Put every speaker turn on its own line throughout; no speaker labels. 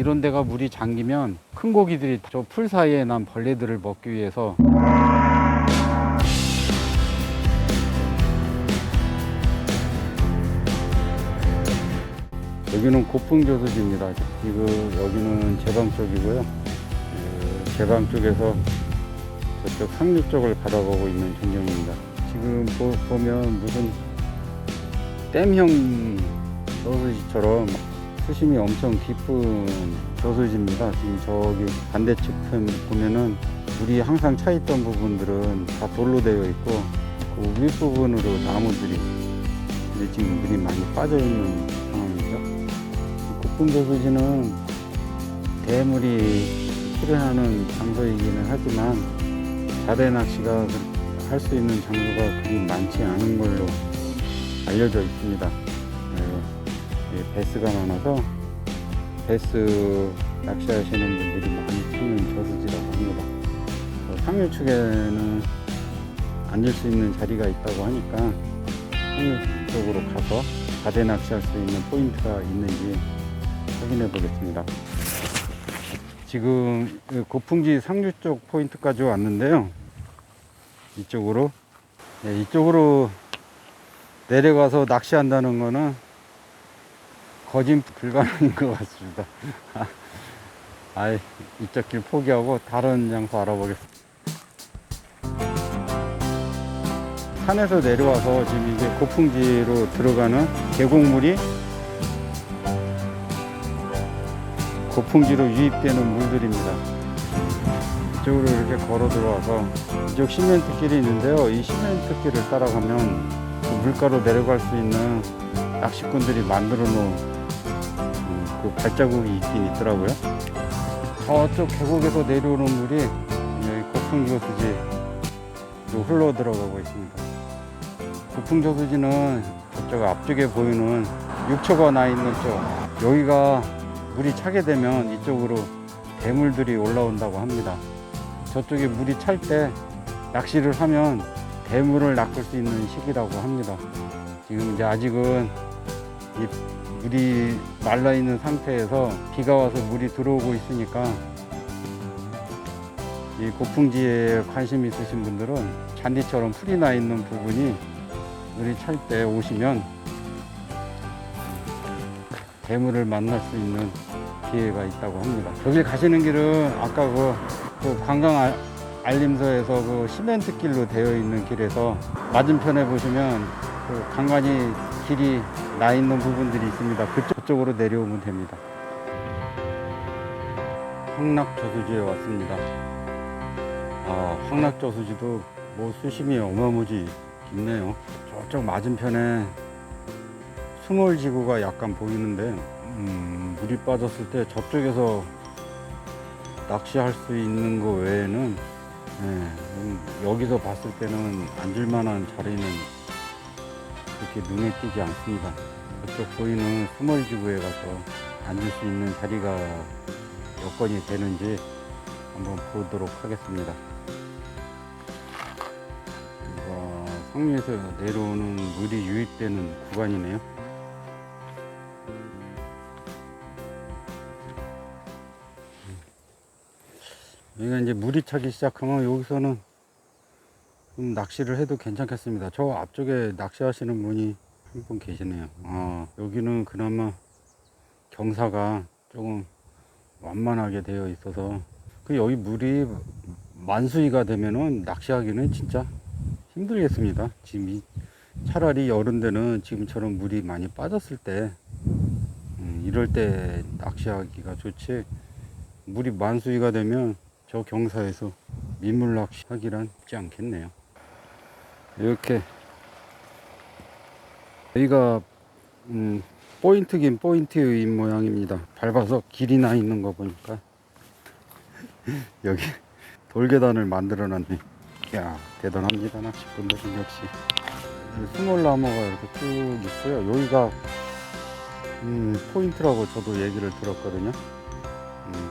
이런 데가 물이 잠기면 큰 고기들이 저 풀 사이에 난 벌레들을 먹기 위해서 여기는 고풍 교수지입니다. 지금 여기는 제방 쪽이고요. 그 제방 쪽에서 저쪽 상류 쪽을 바라보고 있는 전경입니다. 지금 보, 보면 무슨 댐형 저수지처럼 수심이 엄청 깊은 저수지입니다. 지금 저기 반대측 편 보면은 물이 항상 차 있던 부분들은 다 돌로 되어 있고 그 윗부분으로 나무들이 지금 물이 많이 빠져 있는 상황이죠. 고풍 저수지는 대물이 출현하는 장소이기는 하지만 자대 낚시가 할 수 있는 장소가 그리 많지 않은 걸로 알려져 있습니다. 네, 예, 베스가 많아서 베스 낚시하시는 분들이 많이 찾는 저수지라고 합니다. 어, 상류 측에는 앉을 수 있는 자리가 있다고 하니까 상류 쪽으로 가서 가대 낚시할 수 있는 포인트가 있는지 확인해 보겠습니다. 지금 그 고풍지 상류 쪽 포인트까지 왔는데요. 이쪽으로 네, 이쪽으로 내려가서 낚시한다는 거는 거진 불가능인 것 같습니다. 아, 이쪽 길 포기하고 다른 장소 알아보겠습니다. 산에서 내려와서 지금 이제 고풍지로 들어가는 계곡물이 고풍지로 유입되는 물들입니다. 이쪽으로 이렇게 걸어 들어와서 이쪽 시멘트 길이 있는데요. 이 시멘트 길을 따라가면 그 물가로 내려갈 수 있는 낚시꾼들이 만들어 놓은 음, 그 발자국이 있긴 있더라고요. 저쪽 계곡에서 내려오는 물이 여기 고풍저수지로 흘러 들어가고 있습니다. 고풍저수지는 저쪽 앞쪽에 보이는 육초가 나 있는 쪽 여기가 물이 차게 되면 이쪽으로 대물들이 올라온다고 합니다. 저쪽에 물이 찰 때 낚시를 하면 대물을 낚을 수 있는 시기라고 합니다. 지금 이제 아직은 이 물이 말라 있는 상태에서 비가 와서 물이 들어오고 있으니까 이 고풍지에 관심 있으신 분들은 잔디처럼 풀이 나 있는 부분이 물이 찰 때 오시면 대물을 만날 수 있는 기회가 있다고 합니다. 여기 가시는 길은 아까 그, 그 관광 알- 알림서에서 그 시멘트 길로 되어 있는 길에서 맞은편에 보시면 그 간간히 길이 나 있는 부분들이 있습니다. 그쪽으로 내려오면 됩니다. 황락저수지에 왔습니다. 아, 황락저수지도 뭐 수심이 어마무지 깊네요. 저쪽 맞은편에 수몰지구가 약간 보이는데 음, 물이 빠졌을 때 저쪽에서 낚시할 수 있는 거 외에는 예, 음, 여기서 봤을 때는 앉을 만한 자리는 그렇게 눈에 띄지 않습니다. 저쪽 보이는 수몰지구에 가서 앉을 수 있는 자리가 여건이 되는지 한번 보도록 하겠습니다. 여기가 상류에서 내려오는 물이 유입되는 구간이네요. 여기가 이제 물이 차기 시작하면 여기서는 좀 낚시를 해도 괜찮겠습니다. 저 앞쪽에 낚시하시는 분이 한 분 계시네요. 아, 여기는 그나마 경사가 조금 완만하게 되어 있어서 그 여기 물이 만수위가 되면은 낚시하기는 진짜 힘들겠습니다. 지금 이 차라리 여름 데는 지금처럼 물이 많이 빠졌을 때 음, 이럴 때 낚시하기가 좋지 물이 만수위가 되면 저 경사에서 민물 낚시하기란 쉽지 않겠네요. 이렇게 여기가 음, 포인트긴 포인트인 모양입니다. 밟아서 길이 나 있는 거 보니까 여기 돌계단을 만들어 놨네. 야 대단합니다 낚시꾼들은 역시 스몰나무가 이렇게 쭉 있고요. 여기가 음, 포인트라고 저도 얘기를 들었거든요. 음.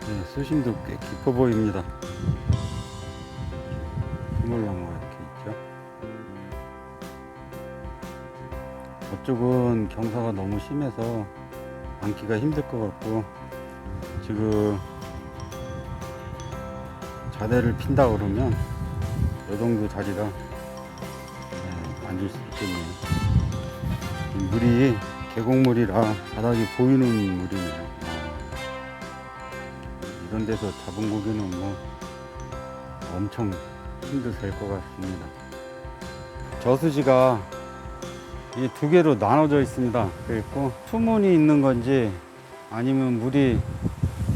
네, 수심도 꽤 깊어 보입니다. 스몰나무가 이렇게 있죠. 저쪽은 경사가 너무 심해서 앉기가 힘들 것 같고 지금 자대를 핀다 그러면 이 정도 자리가 네, 앉을 수 있겠네요. 이 물이 계곡물이라 바닥이 보이는 물이네요. 아, 이런 데서 잡은 고기는 뭐 엄청 힘드실 것 같습니다. 저수지가 이 두 개로 나눠져 있습니다. 그리고 수문이 있는 건지 아니면 물이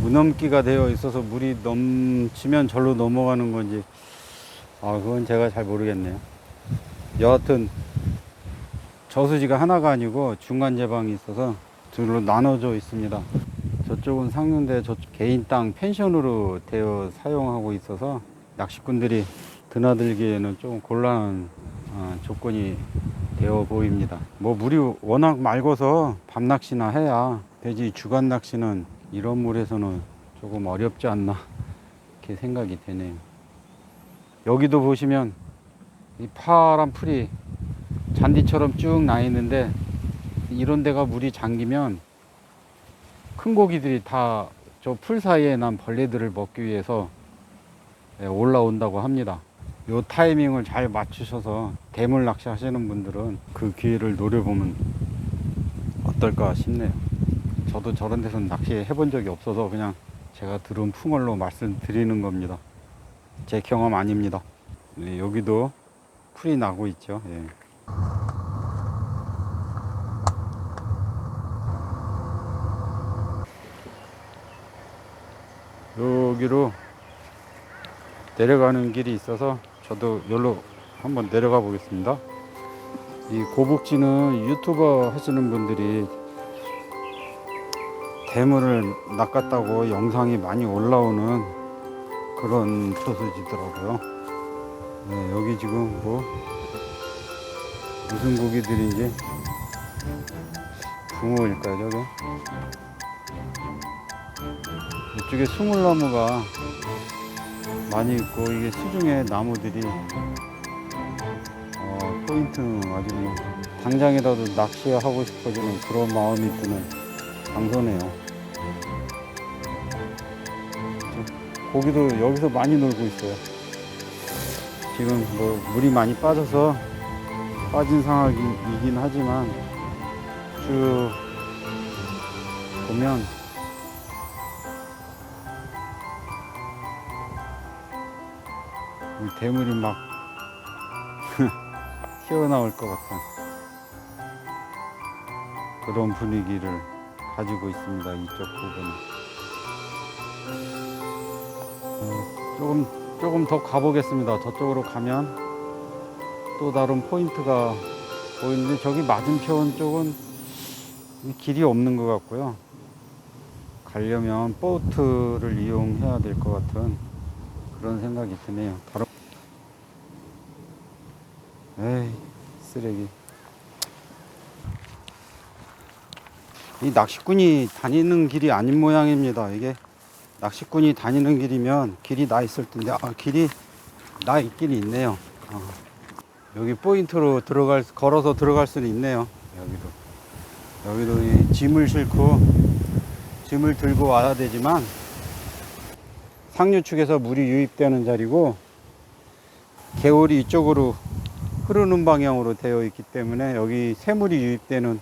무넘기가 되어 있어서 물이 넘치면 절로 넘어가는 건지 아 그건 제가 잘 모르겠네요. 여하튼 저수지가 하나가 아니고 중간 제방이 있어서 둘로 나눠져 있습니다. 저쪽은 상류인데 저 개인 땅 펜션으로 되어 사용하고 있어서 낚시꾼들이 드나들기에는 좀 곤란한 어, 조건이 되어 보입니다. 뭐 물이 워낙 맑아서 밤 낚시나 해야 되지 주간 낚시는 이런 물에서는 조금 어렵지 않나 이렇게 생각이 되네요. 여기도 보시면 이 파란 풀이 잔디처럼 쭉 나 있는데 이런 데가 물이 잠기면 큰 고기들이 다 저 풀 사이에 난 벌레들을 먹기 위해서 예, 올라온다고 합니다. 요 타이밍을 잘 맞추셔서 대물 낚시 하시는 분들은 그 기회를 노려보면 어떨까 싶네요. 저도 저런 데서 낚시 해본 적이 없어서 그냥 제가 들은 풍월로 말씀드리는 겁니다. 제 경험 아닙니다. 네, 여기도 풀이 나고 있죠. 예. 여기로 내려가는 길이 있어서 저도 여기로 한번 내려가 보겠습니다. 이 고북지는 유튜버 하시는 분들이 대물을 낚았다고 영상이 많이 올라오는 그런 저수지더라고요. 네, 여기 지금 뭐 무슨 고기들인지 붕어일까요, 저게? 이쪽에 수물나무가 많이 있고 이게 수중에 나무들이 어, 포인트 아주 뭐 당장이라도 낚시하고 싶어지는 그런 마음이 드는 장소네요. 저 고기도 여기서 많이 놀고 있어요. 지금 뭐 물이 많이 빠져서 빠진 상황이긴 하지만 쭉 보면 대물이 막 튀어나올 것 같은 그런 분위기를 가지고 있습니다. 이쪽 부분은. 어, 조금 조금 더 가보겠습니다. 저쪽으로 가면 또 다른 포인트가 보이는데 저기 맞은편 쪽은 이 길이 없는 것 같고요. 가려면 보트를 이용해야 될 것 같은 그런 생각이 드네요. 다른 에이 쓰레기. 이 낚시꾼이 다니는 길이 아닌 모양입니다. 이게 낚시꾼이 다니는 길이면 길이 나 있을 텐데 아 길이 나 있긴 있네요. 어. 여기 포인트로 들어갈 수- 걸어서 들어갈 수는 있네요. 여기도 여기도 이 짐을 싣고 짐을 들고 와야 되지만 상류축에서 물이 유입되는 자리고 개울이 이쪽으로 흐르는 방향으로 되어 있기 때문에 여기 새물이 유입되는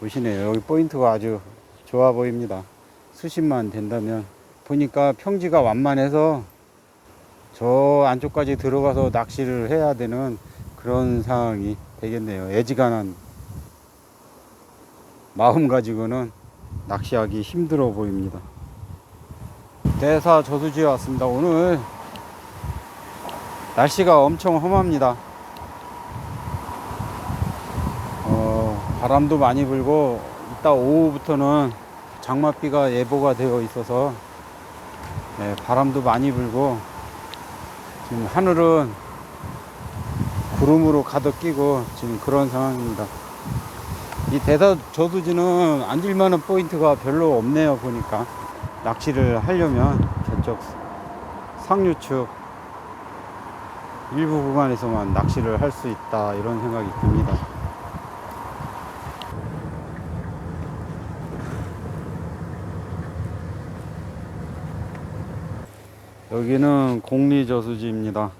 곳이네요. 여기 포인트가 아주 좋아 보입니다. 수심만 된다면 보니까 평지가 완만해서 저 안쪽까지 들어가서 낚시를 해야 되는 그런 상황이 되겠네요. 애지간한 마음 가지고는 낚시하기 힘들어 보입니다. 대사 저수지에 왔습니다. 오늘 날씨가 엄청 험합니다. 바람도 많이 불고 이따 오후부터는 장맛비가 예보가 되어 있어서 네, 바람도 많이 불고 지금 하늘은 구름으로 가득 끼고 지금 그런 상황입니다. 이 대사 저수지는 앉을 만한 포인트가 별로 없네요 보니까 낚시를 하려면 저쪽 상류측 일부 구간에서만 낚시를 할 수 있다 이런 생각이 듭니다. 여기는 공리저수지입니다.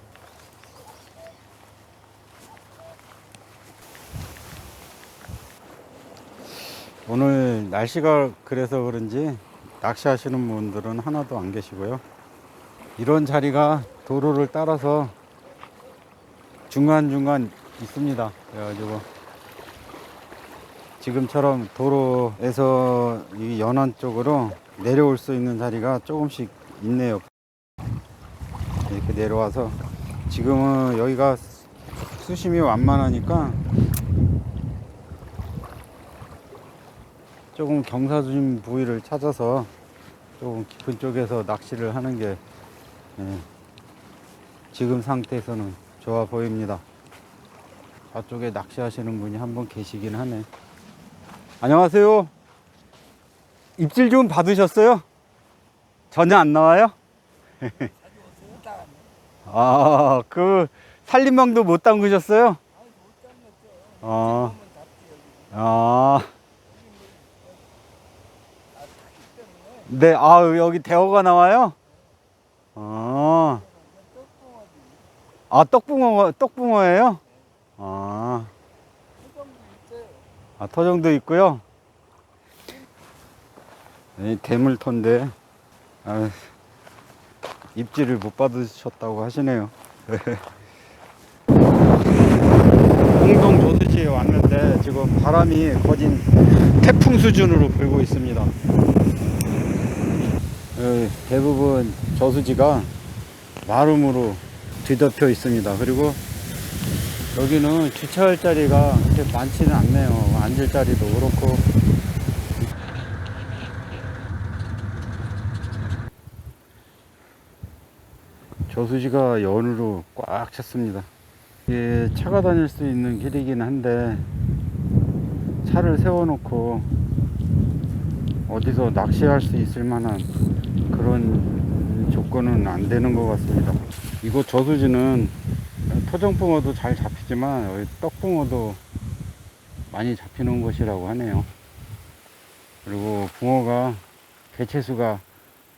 오늘 날씨가 그래서 그런지 낚시하시는 분들은 하나도 안 계시고요. 이런 자리가 도로를 따라서 중간중간 있습니다. 그래가지고 지금처럼 도로에서 이 연안 쪽으로 내려올 수 있는 자리가 조금씩 있네요. 내려와서 지금은 여기가 수심이 완만하니까 조금 경사진 부위를 찾아서 조금 깊은 쪽에서 낚시를 하는 게 예, 지금 상태에서는 좋아 보입니다. 저쪽에 낚시하시는 분이 한 분 계시긴 하네. 안녕하세요. 입질 좀 받으셨어요? 전혀 안 나와요? 아, 그 살림망도 못 담그셨어요? 아, 아. 네, 아, 여기 대어가 나와요? 아. 아, 떡붕어, 떡붕어예요? 아. 아, 토종도 있고요. 이 대물터인데, 아, 입질을 못 받으셨다고 하시네요. 홍동 조수지에 왔는데 지금 바람이 거진 태풍 수준으로 불고 있습니다. 어, 대부분 저수지가 마름으로 뒤덮여 있습니다. 그리고 여기는 주차할 자리가 많지는 않네요. 앉을 자리도 그렇고. 저수지가 연으로 꽉 찼습니다. 이게 차가 다닐 수 있는 길이긴 한데 차를 세워놓고 어디서 낚시할 수 있을 만한 그런 조건은 안 되는 것 같습니다. 이곳 저수지는 토종붕어도 잘 잡히지만 떡붕어도 많이 잡히는 곳이라고 하네요. 그리고 붕어가 개체수가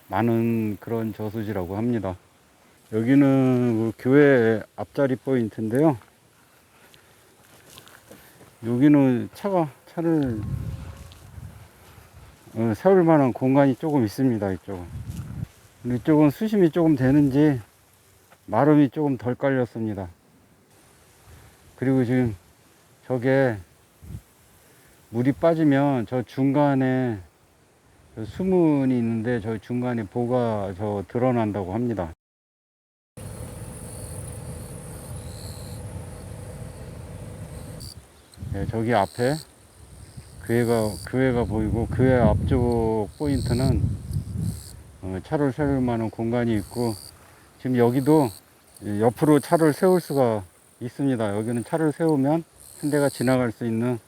많은 그런 저수지라고 합니다. 여기는 그 교회 앞자리 포인트인데요. 여기는 차가 차를 어, 세울 만한 공간이 조금 있습니다. 이쪽은. 이쪽은 수심이 조금 되는지 마름이 조금 덜 깔렸습니다. 그리고 지금 저게 물이 빠지면 저 중간에 저 수문이 있는데 저 중간에 보가 저 드러난다고 합니다. 네, 저기 앞에 교회가 교회가 보이고 교회 앞쪽 포인트는 어, 차를 세울 만한 공간이 있고 지금 여기도 옆으로 차를 세울 수가 있습니다. 여기는 차를 세우면 한 대가 지나갈 수 있는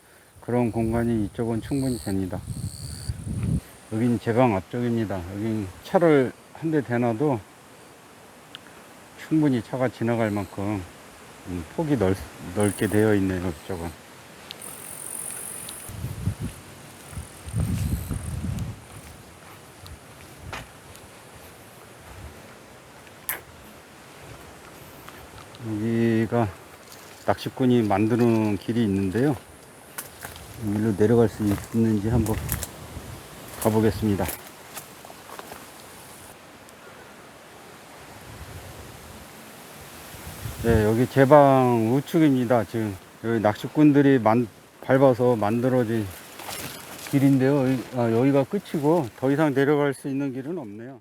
그런 공간이 이쪽은 충분히 됩니다. 여긴 제 방 앞쪽입니다. 여기 차를 한 대 대놔도 충분히 차가 지나갈 만큼 음, 폭이 넓, 넓게 되어 있네요. 이쪽은. 여기가 낚시꾼이 만드는 길이 있는데요. 여기로 내려갈 수 있는지 한번 가보겠습니다. 네, 여기 제방 우측입니다. 지금 여기 낚시꾼들이 만, 밟아서 만들어진 길인데요. 여기, 아, 여기가 끝이고 더 이상 내려갈 수 있는 길은 없네요.